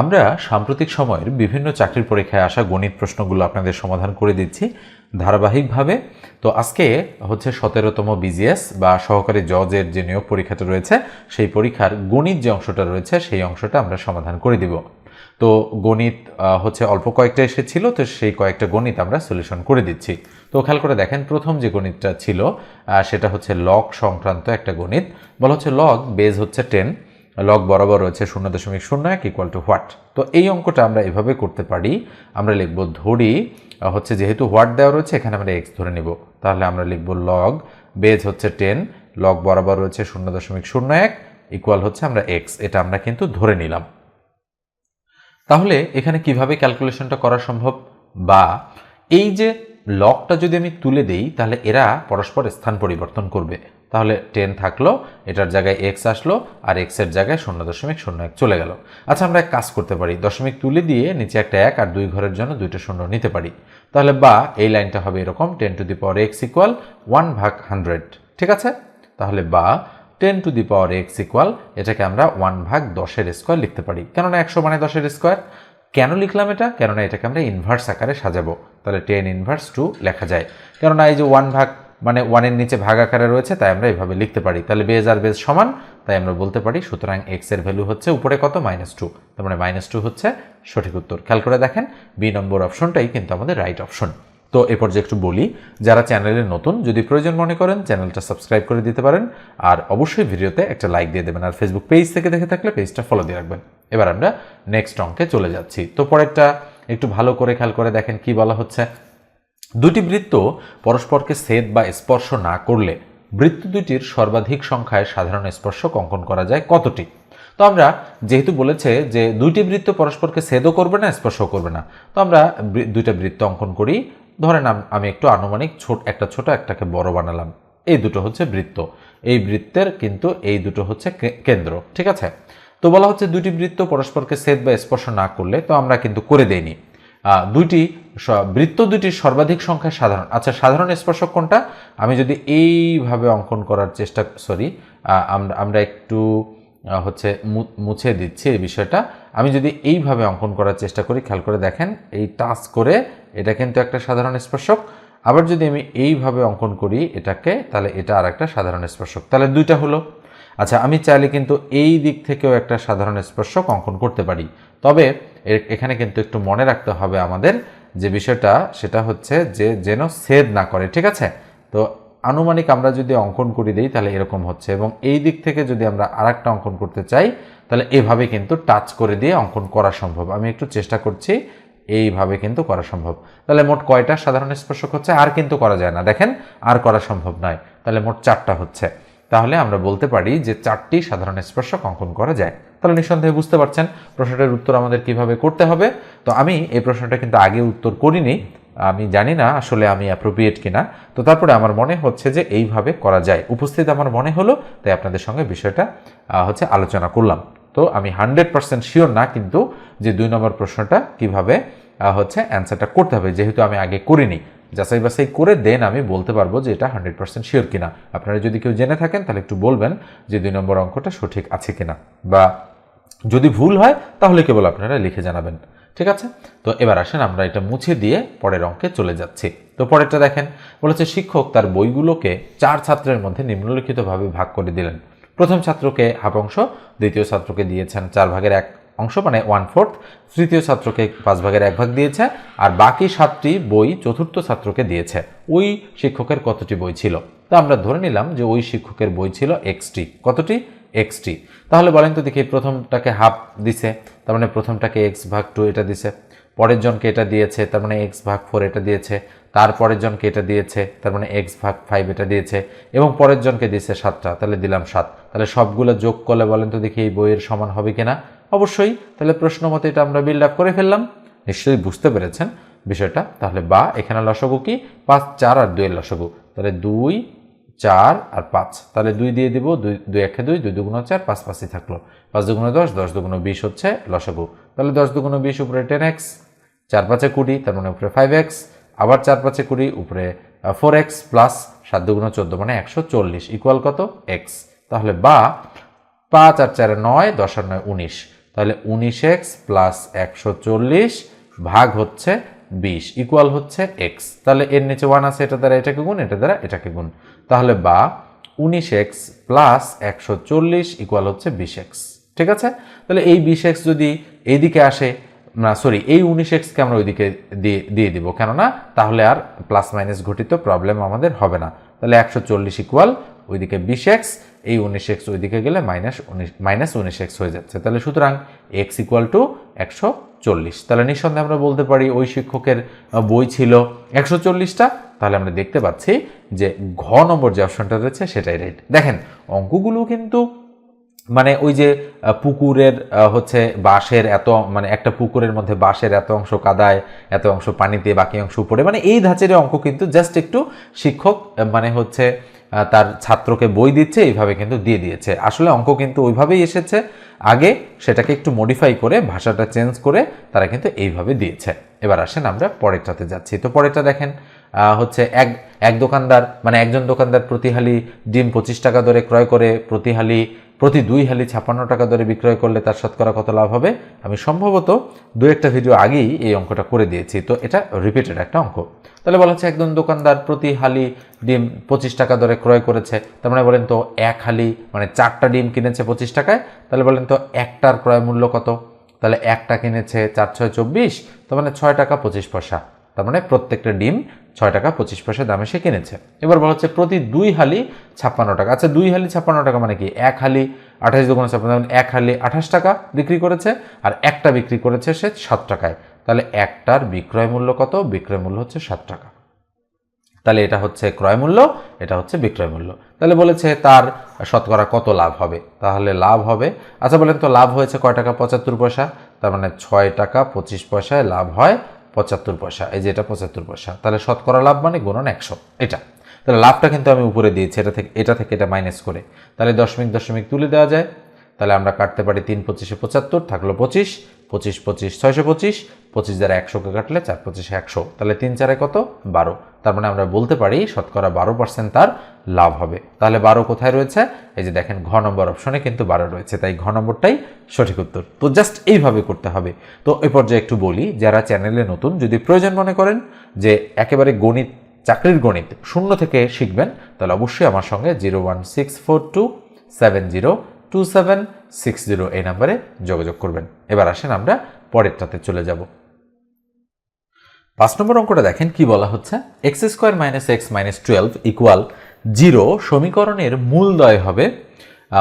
আমরা সাম্প্রতিক সময়ের বিভিন্ন চাকরির পরীক্ষায় আসা গণিত প্রশ্নগুলো আপনাদের সমাধান করে দিচ্ছি ধারাবাহিকভাবে। তো আজকে হচ্ছে সতেরোতম বিজিএস বা সহকারী জজের যে নিয়োগ পরীক্ষাটা রয়েছে, সেই পরীক্ষার গণিত যে অংশটা রয়েছে, সেই অংশটা আমরা সমাধান করে দিব। তো গণিত হচ্ছে অল্প কয়েকটা এসেছিল, তো সেই কয়েকটা গণিত আমরা সলিউশন করে দিচ্ছি। তো খেয়াল করে দেখেন, প্রথম যে গণিতটা ছিল সেটা হচ্ছে লগ সংক্রান্ত একটা গণিত। বলা হচ্ছে লগ বেজ হচ্ছে টেন লগ বরাবর রয়েছে শূন্য দশমিক শূন্য এক ইকুয়াল টু হোয়াট তো এই অঙ্কটা আমরা এভাবে করতে পারি। আমরা লিখব ধরি হচ্ছে যেহেতু হোয়াট দেওয়া রয়েছে, এখানে আমরা এক্স ধরে নিব। তাহলে আমরা লিখব লগ বেজ হচ্ছে টেন লগ বরাবর রয়েছে শূন্য দশমিক শূন্য এক ইকুয়াল হচ্ছে আমরা এক্স এটা আমরা কিন্তু ধরে নিলাম। তাহলে এখানে কীভাবে ক্যালকুলেশনটা করা সম্ভব? বা এই যে লকটা যদি আমি তুলে দেই, তাহলে এরা পরস্পর স্থান পরিবর্তন করবে। তাহলে টেন থাকল, এটার জায়গায় এক্স আসলো আর এক্সের জায়গায় শূন্য দশমিক শূন্য এক চলে গেল। আচ্ছা আমরা এক কাজ করতে পারি, দশমিক তুলে দিয়ে নিচে একটা এক আর দুই ঘরের জন্য দুইটা শূন্য নিতে পারি। তাহলে বা, এই লাইনটা হবে এরকম ten to the power x equal one ভাগ হান্ড্রেড ঠিক আছে? তাহলে বা ten to the power x equal এটাকে আমরা ওয়ান ভাগ দশের স্কোয়ার লিখতে পারি। কেননা একশো মানে দশের স্কোয়ার কেন লিখলাম এটা? কেননা এটাকে আমরা ইনভার্স আকারে সাজাবো। তাহলে টেন ইনভার্স টু লেখা যায়। কেননা এই যে ওয়ান ভাগ মানে ওয়ানের নিচে ভাগ আকারে রয়েছে, তাই আমরা এভাবে লিখতে পারি। তাহলে বেজ আর বেজ সমান, তাই আমরা বলতে পারি সুতরাং এক্সের ভ্যালু হচ্ছে উপরে কত? Minus two. তার মানে মাইনাস টু হচ্ছে সঠিক উত্তর। খেয়াল করে দেখেন বি নম্বর অপশনটাই কিন্তু আমাদের রাইট অপশন তো এ পর্যায়ে একটু বলি, যারা চ্যানেলে নতুন, যদি প্রয়োজন মনে করেন চ্যানেলটা সাবস্ক্রাইব করে দিতে পারেন, আর অবশ্যই ভিডিওতে একটা লাইক দিয়ে দেবেন, আর ফেসবুক পেজ থেকে দেখে থাকলে পেজটা ফলো দিয়ে রাখবেন। এবার আমরা নেক্সট অঙ্কে চলে যাচ্ছি। তো পরেরটা একটু ভালো করে খেয়াল করে দেখেন কি বলা হচ্ছে। দুটি বৃত্ত পরস্পরকে সেদ বা স্পর্শ না করলে বৃত্ত দুটির সর্বাধিক সংখ্যায় সাধারণ স্পর্শক অঙ্কন করা যায় কতটি? তো আমরা যেহেতু বলেছে যে দুইটি বৃত্ত পরস্পরকে সেদও করবে না স্পর্শ করবে না, তো আমরা দুইটা বৃত্ত অঙ্কন করি। ধরেন আম- একটু আনুমানিক ছোট একটা ছোট, একটাকে বড় বানালাম। এই দুটো হচ্ছে বৃত্ত। এই বৃত্তের কিন্তু এই দুটো হচ্ছে কেন্দ্র, ঠিক আছে? তো বলা হচ্ছে দুটি বৃত্ত পরস্পরকে সেদ বা স্পর্শ না করলে, তো আমরা কিন্তু করে দেইনি। দুইটি বৃত্ত দুটির সর্বাধিক সংখ্যা সাধারণ। আচ্ছা সাধারণ স্পর্শক কোনটা? আমি যদি এইভাবে অঙ্কন করার চেষ্টা, সরি আমরা আমরা একটু হচ্ছে মুছে দিচ্ছি এই বিষয়টা। আমি যদি এইভাবে অঙ্কন করার চেষ্টা করি, খেয়াল করে দেখেন, এই টাচ করে এটা কিন্তু একটা সাধারণ স্পর্শক। আবার যদি আমি এইভাবে অঙ্কন করি এটাকে, তাহলে এটা আর একটা সাধারণ স্পর্শক। তাহলে দুইটা হলো। আচ্ছা আমি চাইলে কিন্তু এই দিক থেকেও একটা সাধারণ স্পর্শক অঙ্কন করতে পারি। তবে এখানে কিন্তু একটু মনে রাখতে হবে আমাদের যে বিষয়টা, সেটা হচ্ছে যে যেন ছেদ না করে, ঠিক আছে? তো আনুমানিক আমরা যদি অঙ্কন করে দিই, তাহলে এরকম হচ্ছে। এবং এই দিক থেকে যদি আমরা আরেকটা অঙ্কন করতে চাই, তাহলে এভাবে কিন্তু টাচ করে দিয়ে অঙ্কন করা সম্ভব। আমি একটু চেষ্টা করছি, এইভাবে কিন্তু করা সম্ভব। তাহলে মোট কয়টা সাধারণ স্পর্শক হচ্ছে? আর কিন্তু করা যায় না। দেখেন, আর করা সম্ভব নয়। তাহলে মোট চারটা হচ্ছে। তাহলে আমরা বলতে পারি যে চারটি সাধারণ স্পর্শক অঙ্কন করা যায়। তাহলে নিঃসন্দেহে বুঝতে পারছেন প্রশ্নটার উত্তর আমাদের কীভাবে করতে হবে। তো আমি এই প্রশ্নটা কিন্তু আগে উত্তর করিনি। আমি জানি না আসলে আমি অ্যাপ্রোপ্রিয়েট কিনা। তো তারপরে আমার মনে হচ্ছে যে এইভাবে করা যায়। উপস্থিত আমার মনে হলো, তাই আপনাদের সঙ্গে বিষয়টা হচ্ছে আলোচনা করলাম। তো আমি হান্ড্রেড পার্সেন্ট শিওর না কিন্তু যে দুই নম্বর প্রশ্নটা কীভাবে হচ্ছে অ্যান্সারটা করতে হবে, যেহেতু আমি আগে করিনি। যাচাই বাছাই করে দেন, আমি বলতে পারব যে এটা হান্ড্রেড পার্সেন্ট শিওর কিনা। আপনারা যদি কেউ জেনে থাকেন, তাহলে একটু বলবেন যে দুই নম্বর অঙ্কটা সঠিক আছে কিনা। বা যদি ভুল হয়, তাহলে কেবল আপনারা লিখে জানাবেন। ঠিক আছে? তো এবার আসেন, আমরা এটা মুছে দিয়ে পরের অঙ্কে চলে যাচ্ছি। তো পরেরটা দেখেন, বলেছে, শিক্ষক তার বইগুলোকে চার ছাত্রের মধ্যে নিম্নলিখিতভাবে ভাগ করে দিলেন। প্রথম ছাত্রকে হাফ অংশ, দ্বিতীয় ছাত্রকে দিয়েছেন চার ভাগের এক অংশ মানে ওয়ান ফোর্থ তৃতীয় ছাত্রকে পাঁচ ভাগের এক ভাগ দিয়েছে, আর বাকি সাতটি বই চতুর্থ ছাত্রকে দিয়েছে। ওই শিক্ষকের কতটি বই ছিল? তা আমরা ধরে নিলাম যে ওই শিক্ষকের বই ছিল এক্সটি। কতটি? এক্সটি। তাহলে বলেন তো দেখি, প্রথমটাকে হাফ দিছে, তার মানে প্রথমটাকে এক্স ভাগ টু এটা দিছে, পরের জনকে এটা দিয়েছে, তার মানে এক্স ভাগ ফোর এটা দিয়েছে, তার তারপরের জনকে এটা দিয়েছে, তার মানে এক্স ভাগ ফাইভ এটা দিয়েছে, এবং পরের জনকে দিয়েছে সাতটা, তাহলে দিলাম সাত। তাহলে সবগুলো যোগ করলে বলেন তো দেখি এই বইয়ের সমান হবে কিনা? অবশ্যই, তাহলে প্রশ্ন মতো এটা আমরা বিল্ড আপ করে ফেললাম। নিশ্চয়ই বুঝতে পেরেছেন বিষয়টা। তাহলে বা, এখানে লসগু কি? পাঁচ, চার আর দুইয়ের লসগু। তাহলে দুই, চার আর পাঁচ। তাহলে দুই দিয়ে দিব, দুই দুই একে দুই দুই দুগুণ চার, পাঁচ পাঁচই থাকল। পাঁচ দুগুণ দশ দশ দুগুণ বিশ হচ্ছে লসগু। তাহলে দশ দুগুণ বিশ উপরে টেন এক্স চার পাঁচে কুড়ি, তার মানে উপরে ফাইভ এক্স আবার চার পাঁচে কুড়ি, উপরে ফোর এক্স প্লাস সাত দুগুণ চোদ্দ মানে একশো চল্লিশ ইকুয়াল কত? এক্স তাহলে বা, পাঁচ আর চারে নয়, দশ আর নয়, উনিশ। তাহলে উনিশ এক্স প্লাস একশো চল্লিশ ভাগ হচ্ছে বিশ ইকুয়াল হচ্ছে এক্স তাহলে এর নিচে ওয়ান আছে, এটা দ্বারা এটাকে গুণ, এটা দ্বারা এটাকে গুণ। তাহলে বা উনিশ এক্স প্লাস একশো চল্লিশ ইকুয়াল হচ্ছে বিশ এক্স। ঠিক আছে? তাহলে এই বিশ এক্স যদি এইদিকে আসে, না সরি এই উনিশ এক্সকে আমরা ওইদিকে দিয়ে দিয়ে দিব। কেননা তাহলে আর প্লাস মাইনাস ঘটিত প্রবলেম আমাদের হবে না। তাহলে একশো চল্লিশ ইকুয়াল ওইদিকে বিশ এক্স এই উনিশ এক্স ওইদিকে গেলে মাইনাস উনিশ মাইনাস উনিশ এক্স হয়ে যাচ্ছে। তাহলে সুতরাং এক্স ইকুয়াল টু একশো চল্লিশ। তাহলে নিঃসন্দেহে আমরা বলতে পারি ওই শিক্ষকের বই ছিল একশো চল্লিশটা। তাহলে আমরা দেখতে পাচ্ছি যে ঘ নম্বর যে অপশনটা রয়েছে, সেটাই রাইট দেখেন, অঙ্কগুলো কিন্তু মানে ওই যে পুকুরের হচ্ছে বাঁশের এত মানে একটা পুকুরের মধ্যে বাঁশের এত অংশ কাদায়, এত অংশ পানিতে, বাকি অংশ উপরে মানে এই ধাঁচের অঙ্ক কিন্তু জাস্ট একটু শিক্ষক মানে হচ্ছে তার ছাত্রকে বই দিচ্ছে, এইভাবে কিন্তু দিয়ে দিয়েছে। আসলে অঙ্ক কিন্তু ওইভাবেই এসেছে। আগে সেটাকে একটু মডিফাই করে, ভাষাটা চেঞ্জ করে তারা কিন্তু এইভাবে দিয়েছে। এবার আসেন আমরা পরেরটাতে যাচ্ছি। তো পরেরটা দেখেন হচ্ছে এক এক দোকানদার মানে একজন দোকানদার প্রতিহালি ডিম পঁচিশ টাকা দরে ক্রয় করে প্রতি হালি প্রতি দুই হালি ছাপ্পান্ন টাকা দরে বিক্রয় করলে তার শতকরা কত লাভ হবে? আমি সম্ভবত দু একটা ভিডিও আগেই এই অঙ্কটা করে দিয়েছি। তো এটা রিপিটেড একটা অঙ্ক। তাহলে বলা হচ্ছে একজন দোকানদার প্রতি হালি ডিম পঁচিশ টাকা দরে ক্রয় করেছে। তার মানে বলেন তো এক হালি মানে চারটা ডিম কিনেছে পঁচিশ টাকায়। তাহলে বলেন তো একটার ক্রয় মূল্য কত? তাহলে একটা কিনেছে চার ছয় চব্বিশ, তার মানে ছয় টাকা পঁচিশ পয়সা। তার মানে প্রত্যেকটা ডিম ছয় টাকা, পঁচিশ পয়সা দামে সে কিনেছে। এবার বলা হচ্ছে প্রতি দুই হালি ছাপ্পান্ন টাকা। আচ্ছা দুই হালি ছাপ্পান্ন টাকা মানে কি? এক হালি আঠাশ দোকানে ছাপ্পান্ন মানে এক হালি আঠাশ টাকা বিক্রি করেছে আর একটা বিক্রি করেছে সে সাত টাকায়। তাহলে একটার বিক্রয় মূল্য কত? বিক্রয় মূল্য হচ্ছে সাত টাকা। তাহলে এটা হচ্ছে ক্রয় মূল্য, এটা হচ্ছে বিক্রয় মূল্য। তাহলে বলেছে তার শতকরা কত লাভ হবে? তাহলে লাভ হবে আচ্ছা বলেন তো, লাভ হয়েছে কয় টাকা? পঁচাত্তর পয়সা, তার মানে ছয় টাকা, পঁচিশ পয়সায় লাভ হয় পঁচাত্তর পয়সা। এই যে এটা পঁচাত্তর পয়সা। তাহলে শতকরা লাভ মানে গুণন একশো। এটা। তাহলে লাভটা কিন্তু আমি উপরে দিয়েছি। এটা থেকে এটা থেকে এটা মাইনাস করে। তাহলে দশমিক দশমিক তুলে দেওয়া যায়। তাহলে আমরা কাটতে পারি তিন পঁচিশে পঁচাত্তর, থাকল পঁচিশ পঁচিশ পঁচিশ ছয়শো পঁচিশ পঁচিশ দ্বারা একশোকে কাটলে চার পঁচিশে একশো। তাহলে তিন চারে কত? বারো। তার মানে আমরা বলতে পারি শতকরা বারো পার্সেন্ট তার লাভ হবে। তাহলে বারো কোথায় রয়েছে? এই যে দেখেন, ঘ নম্বর অপশনে কিন্তু বারো রয়েছে, তাই ঘ নম্বরটাই সঠিক উত্তর। তো জাস্ট এইভাবে করতে হবে। তো এই পর্যায়ে একটু বলি, যারা চ্যানেলে নতুন, যদি প্রয়োজন মনে করেন যে একেবারে গণিত, চাকরির গণিত শূন্য থেকে শিখবেন, তাহলে অবশ্যই আমার সঙ্গে zero one six four two seven zero two seven six zero এই নাম্বারে যোগাযোগ করবেন। এবার আসেন আমরা পরেরটাতে চলে যাব। পাঁচ নম্বর অঙ্কটা দেখেন কি বলা হচ্ছে? X square minus x minus twelve equal zero সমীকরণের মূল মূলদয় হবে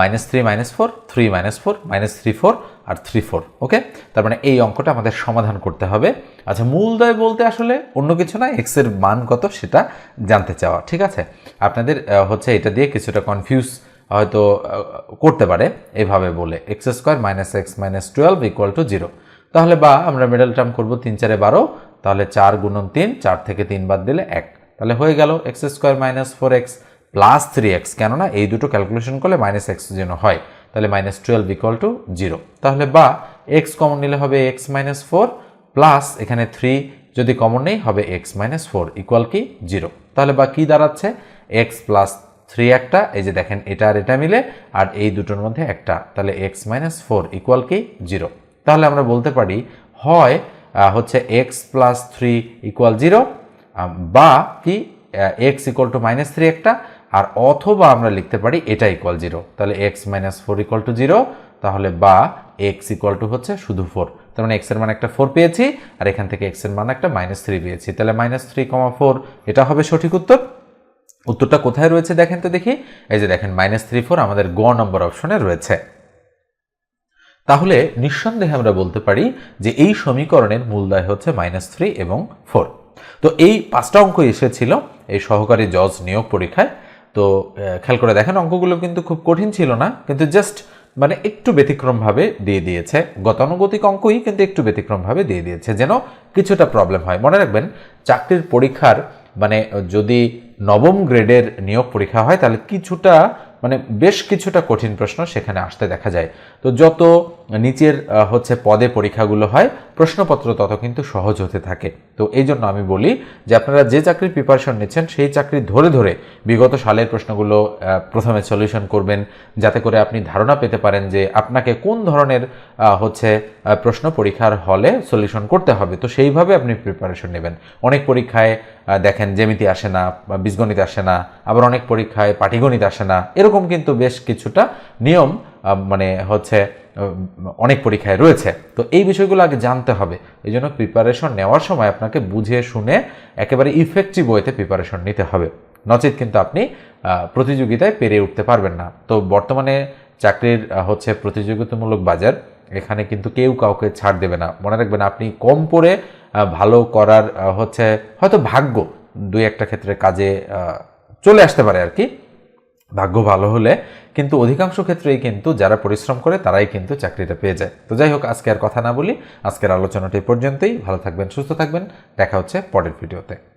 minus three minus four three minus four minus three four আর থ্রি ফোর ওকে তার মানে এই অঙ্কটা আমাদের সমাধান করতে হবে। আচ্ছা মূল মূলদয় বলতে আসলে অন্য কিছু না এক্সের মান কত সেটা জানতে চাওয়া, ঠিক আছে? আপনাদের হচ্ছে এটা দিয়ে কিছুটা কনফিউজ হয়তো করতে পারে। এভাবে বলে x square minus x minus twelve equal to zero তাহলে বা আমরা মিডল টার্ম করব তিন চারে বারো, তাহলে চার গুণন তিন, চার থেকে তিন বাদ দিলে এক। তাহলে হয়ে গেল x square minus four x plus three x কেননা এই দুটো ক্যালকুলেশন করলে মাইনাস এক্স যেন হয়, তাহলে minus twelve equal to zero তাহলে বা এক্স কমন নিলে হবে এক্স মাইনাস ফোর প্লাস এখানে থ্রি যদি কমন নেই, হবে এক্স মাইনাস ফোর ইকুয়াল কি? জিরো তাহলে বা কি দাঁড়াচ্ছে? এক্স প্লাস থ্রি একটা, এই যে দেখেন এটা আর এটা মিলে, আর এই দুটোর মধ্যে একটা, তাহলে এক্স মাইনাস ফোর ইকুয়াল কি? জিরো তাহলে আমরা বলতে পারি, হয় হচ্ছে x plus three equal zero বা কি x equal to minus three একটা, আর অথবা আমরা লিখতে পারি এটা ইকুয়াল জিরো তাহলে x minus four equal to zero তাহলে বা এক্স ইকুয়াল টু হচ্ছে শুধু ফোর তার মানে এক্সের মান একটা ফোর পেয়েছি, আর এখান থেকে এক্সের মান একটা মাইনাস থ্রি পেয়েছি। তাহলে মাইনাস থ্রি কমা ফোর এটা হবে সঠিক উত্তর? উত্তরটা কোথায় রয়েছে দেখেন তো দেখি। এই যে দেখেন মাইনাস থ্রি ফোর আমাদের গ নম্বর অপশনে রয়েছে। তাহলে নিঃসন্দেহে আমরা বলতে পারি যে এই সমীকরণের মূলদায় হচ্ছে মাইনাস থ্রি এবং ফোর তো এই পাঁচটা অঙ্ক এসেছিল, এই সহকারী জজ নিয়োগ পরীক্ষায়। তো খেয়াল করে দেখেন, অঙ্কগুলো কিন্তু খুব কঠিন ছিল না, কিন্তু জাস্ট মানে একটু ব্যতিক্রমভাবে দিয়ে দিয়েছে। গতানুগতিক অঙ্কই কিন্তু একটু ব্যতিক্রমভাবে দিয়ে দিয়েছে, যেন কিছুটা প্রবলেম হয়। মনে রাখবেন, চাকরির পরীক্ষার মানে যদি নবম গ্রেডের নিয়োগ পরীক্ষা হয়, তাহলে কিছুটা মানে বেশ কিছুটা কঠিন প্রশ্ন সেখানে আসতে দেখা যায়। তো যত নিচের হচ্ছে পদে পরীক্ষাগুলো হয়, প্রশ্নপত্র তত কিন্তু সহজ হতে থাকে। তো এই জন্য আমি বলি যে আপনারা যে চাকরির প্রিপারেশন নিচ্ছেন, সেই চাকরি ধরে ধরে বিগত সালের প্রশ্নগুলো প্রথমে সলিউশন করবেন, যাতে করে আপনি ধারণা পেতে পারেন যে আপনাকে কোন ধরনের হচ্ছে প্রশ্ন পরীক্ষার হলে সলিউশন করতে হবে। তো সেইভাবে আপনি প্রিপারেশন নেবেন। অনেক পরীক্ষায় দেখেন জ্যামিতি আসে না বীজগণিত আসে না, আবার অনেক পরীক্ষায় পাটিগণিত আসে না। এরকম কিন্তু বেশ কিছুটা নিয়ম মানে হচ্ছে অনেক পরীক্ষায় রয়েছে। তো এই বিষয়গুলো আগে জানতে হবে। এই জন্য প্রিপারেশন নেওয়ার সময় আপনাকে বুঝে শুনে একেবারে ইফেক্টিভ ওয়েতে প্রিপারেশন নিতে হবে। নচেত কিন্তু আপনি প্রতিযোগিতায় পেরে উঠতে পারবেন না। তো বর্তমানে চাকরির হচ্ছে প্রতিযোগিতামূলক বাজার, এখানে কিন্তু কেউ কাউকে ছাড় দেবে না। মনে রাখবেন আপনি কম পড়ে ভালো করার হচ্ছে হয়তো ভাগ্য দুই একটা ক্ষেত্রে কাজে চলে আসতে পারে আর কি। ভাগ্য ভালো হলে কিন্তু অধিকাংশ ক্ষেত্রেই কিন্তু যারা পরিশ্রম করে তারাই কিন্তু চাকরিটা পেয়ে যায়। তো যাই হোক, আজকে আর কথা না বলি। আজকের আলোচনাটি পর্যন্তই। ভালো থাকবেন, সুস্থ থাকবেন। দেখা হচ্ছে পরের ভিডিওতে।